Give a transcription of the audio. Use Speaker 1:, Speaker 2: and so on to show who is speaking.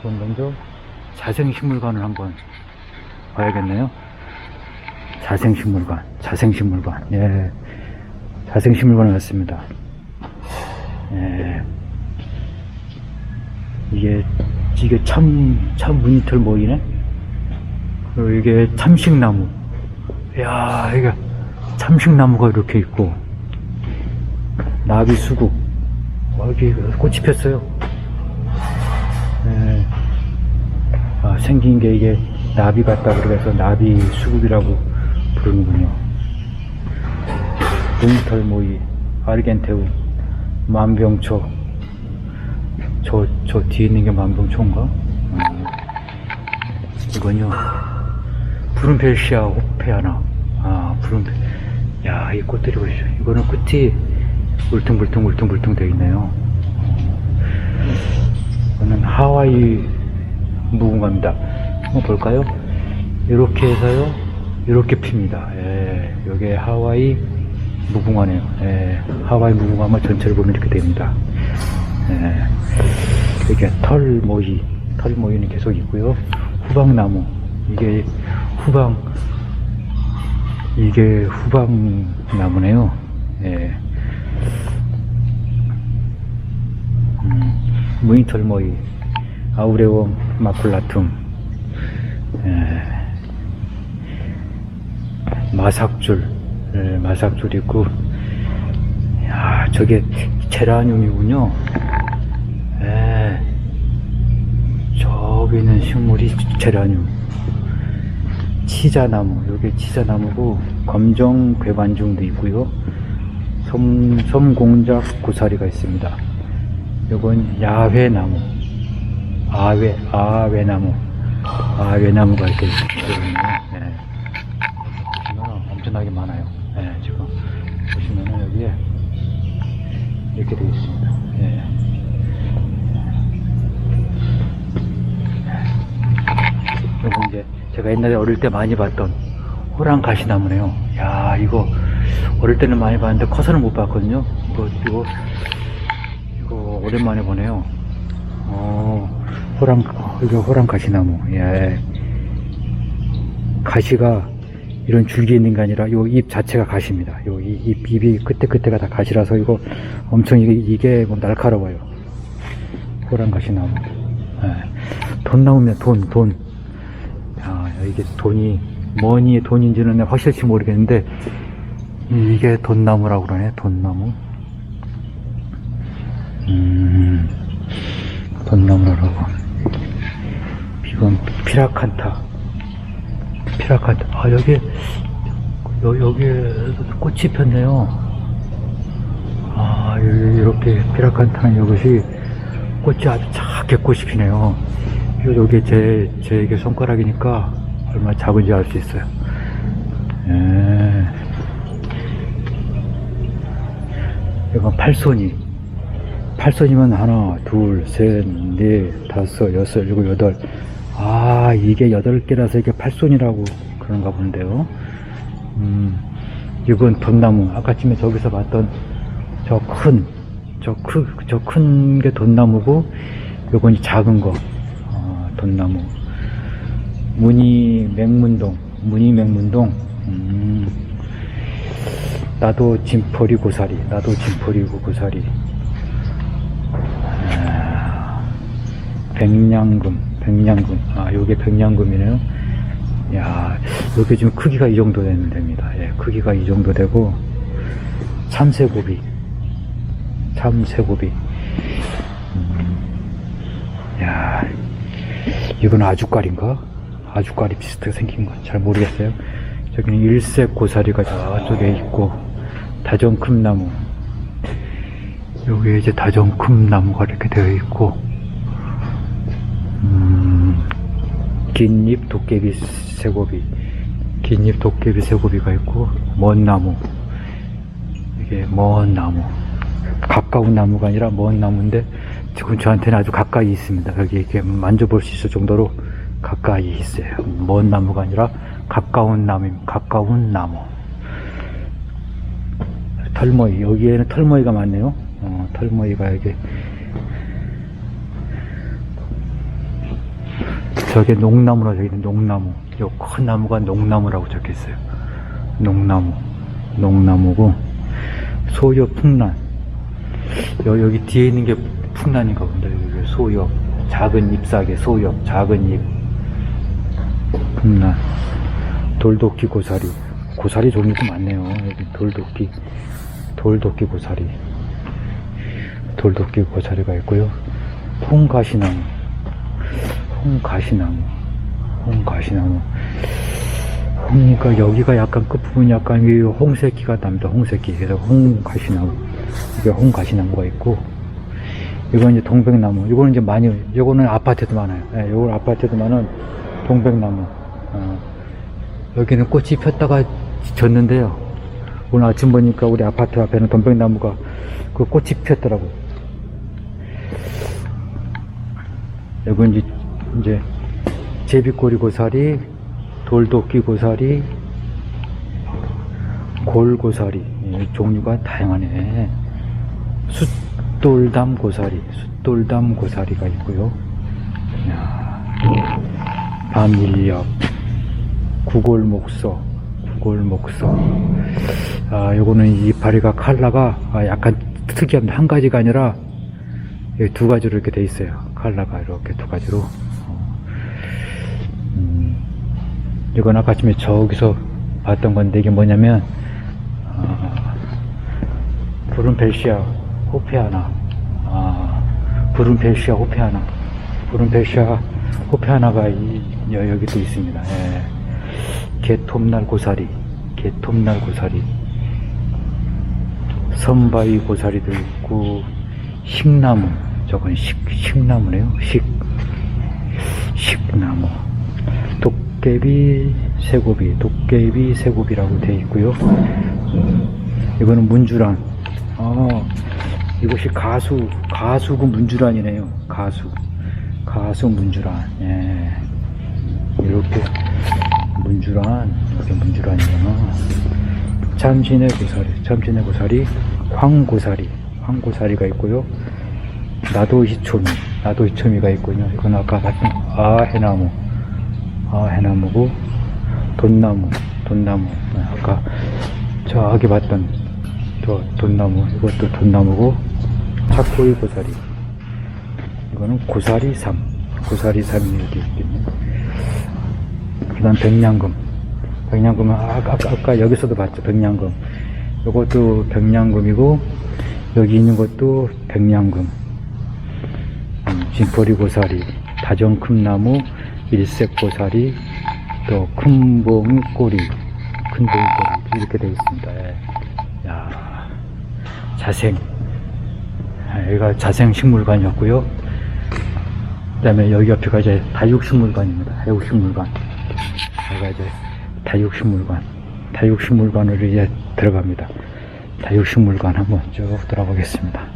Speaker 1: 그럼 먼저 자생식물관을 한번 봐야겠네요. 자생식물관, 자생식물관, 예. 자생식물관에 왔습니다. 예. 이게, 이게 참, 참 무늬털 모이네? 그리고 이게 참식나무. 이야, 이게 참식나무가 이렇게 있고, 나비 수국. 어, 여기 꽃이 폈어요. 생긴 게 이게 나비 같다 그래서 나비 수국이라고 부르는군요. 뭉털 모이, 아르겐테우, 만병초. 저, 저 뒤에 있는 게 만병초인가? 음. 이건요, 푸른펠시아 호페아나. 아, 푸른펠. 야, 이 꽃들이 보시죠. 이거는 끝이 울퉁불퉁 울퉁불퉁 되어 있네요. 이거는 하와이 무궁화입니다. 한번 볼까요? 이렇게 해서요, 이렇게 핍니다. 예, 요게 하와이 무궁화네요. 예, 하와이 무궁화만 전체를 보면 이렇게 됩니다. 예, 이게 털 모이, 털 모이는 계속 있고요. 후방나무, 이게 후방, 이게 후방나무네요. 예. 음, 무인털모이, 아우레움 마쿨라툼, 에, 마삭줄, 에, 마삭줄 있고, 야, 저게 제라늄이군요. 에, 저기 있는 식물이 제라늄. 치자나무, 여기 치자나무고, 검정 괴반중도 있고요. 섬, 섬공작 고사리가 있습니다. 요건 야회나무, 아외, 아외나무, 아외나무가 이렇게 있거든요. 네. 엄청나게 많아요. 네, 지금 보시면은 여기에 이렇게 되어 있습니다. 네. 요거 이제 제가 옛날에 어릴 때 많이 봤던 호랑 가시나무네요. 야, 이거 어릴 때는 많이 봤는데 커서는 못 봤거든요. 이거, 이거, 이거 오랜만에 보네요. 어, 호랑, 이게 호랑 가시나무. 예. 가시가 이런 줄기 있는 게 아니라 요 잎 자체가 가시입니다. 요 이- 잎, 잎이 끝에가 다 가시라서 이거 엄청 이게, 이게 뭐 날카로워요. 호랑 가시나무. 예. 돈 나오면 돈, 돈. 야, 이게 돈이, 머니의 돈인지는 확실치 모르겠는데, 이게 돈나무라고 그러네, 돈나무. 음, 돈나무라고. 이건 피라칸타. 피라칸타. 아, 여기, 여, 여기에 꽃이 폈네요. 아, 이- 이렇게 피라칸타는 이것이 꽃이 아주 작게 꽃이 피네요. 여기 제, 제 이게 손가락이니까 얼마나 작은지 알 수 있어요. 예. 이건 팔손이. 팔손이면 하나, 둘, 셋, 넷, 다섯, 여섯, 일곱, 여덟. 아, 이게 여덟 개라서 이게 팔손이라고 그런가 본데요. 음, 이건 돈나무. 아까쯤에 저기서 봤던 저 큰, 저 크, 저 큰 게 돈나무고, 요건 작은 거, 어, 돈나무. 무늬 맹문동, 무늬 맹문동, 음, 나도 짐퍼리 고사리, 나도 짐퍼리 고사리. 아, 백냥금, 백냥금. 아, 요게 백냥금이네요. 야, 요게 지금 크기가 이 정도 되면 됩니다. 예, 크기가 이 정도 되고, 참새고비. 참새고비. 음, 야, 이건 아주깔인가? 아주깔이 비슷하게 생긴 건 잘 모르겠어요. 저기는 일색 고사리가 저쪽에 있고, 다정큼나무. 여기에 이제 다정큼나무가 이렇게 되어 있고, 긴잎 도깨비 새고비, 긴잎 도깨비 새고비가 있고, 먼 나무. 이게 먼 나무. 가까운 나무가 아니라 먼 나무인데, 지금 저한테는 아주 가까이 있습니다. 여기 이렇게 만져볼 수 있을 정도로 가까이 있어요. 먼 나무가 아니라 가까운 나무, 가까운 나무. 털모이, 여기에는 털모이가 많네요. 어, 털모이가 여기 저게 농나무라고 적혀있는 농나무. 요 큰 나무가 농나무라고 적혀있어요. 농나무. 농나무고, 소엽 풍란. 여, 여기 뒤에 있는 게 풍란인가 본다. 여기 소엽. 작은 잎사귀, 소엽. 작은 잎. 풍란. 돌도끼 고사리. 고사리 종류도 많네요. 여기 돌도끼. 돌도끼 고사리. 돌도끼 고사리가 있고요. 홍가시나무. 홍가시나무. 홍가시나무. 그러니까 여기가 약간 끝부분이 약간 이 홍새끼가 납니다. 홍새끼. 그래서 홍가시나무. 이게 홍가시나무가 있고, 이건 이제 동백나무. 이거는 이제 많이, 이거는 아파트도 많아요. 예, 이건 아파트도 많은 동백나무. 어, 여기는 꽃이 폈다가 졌는데요. 오늘 아침 보니까 우리 아파트 앞에는 동백나무가 그 꽃이 폈더라고요. 여기 이제, 이제 제비꼬리 고사리, 돌도끼 고사리, 골고사리 예, 종류가 다양하네. 숫돌담 고사리, 숫돌담 고사리가 있고요. 야, 밤일엽, 구골목서, 구골목서. 아, 요거는 이파리가 칼라가 아, 약간 특이합니다. 한 가지가 아니라 두 가지로 이렇게 돼 있어요. 칼라가 이렇게 두 가지로. 이건 아까 아침에 저기서 봤던 건데 이게 뭐냐면 아, 푸른 벨시아 호페하나 아, 푸른 벨시아 호페하나 푸른 벨시아 호페하나가 이, 여, 여기 또 있습니다. 예. 개톱날 고사리 개톱날 고사리 선바위 고사리도 있고 식나무 저건 식, 식나무네요 식 식나무 도깨비 새고비 도깨비 새고비라고 되어 있고요. 이거는 문주란. 아 이곳이 가수 가수구 문주란이네요. 가수. 가수 문주란. 예. 이렇게 문주란 이렇게 문주란이구나. 참신의 고사리 참신의 고사리 황고사리. 황고사리가 있고요. 나도 희초미 나도 희초미가 있군요. 이건 아까 봤던 아 해나무 아 해나무고 돈나무 돈나무. 네, 아까 저기 봤던 저 돈나무 이것도 돈나무고 차코이 고사리. 이거는 고사리 삼 고사리 삼이 이렇게 있겠네. 그 다음 백냥금. 백냥금은 아까, 아까, 아까 여기서도 봤죠 백냥금. 이것도 백냥금이고 여기 있는 것도 백냥금. 음, 진포리 고사리 다정큼나무 일색 고사리 또 큰봉이 꼬리 큰봉이 꼬리 이렇게 되어 있습니다. 예. 야 자생. 아, 여기가 자생 식물관이었고요. 그 다음에 여기 옆에가 이제 다육식물관입니다. 다육식물관. 여기가 이제 다육식물관. 다육식물관으로 이제 들어갑니다. 다육식물관 한번 쭉 들어보겠습니다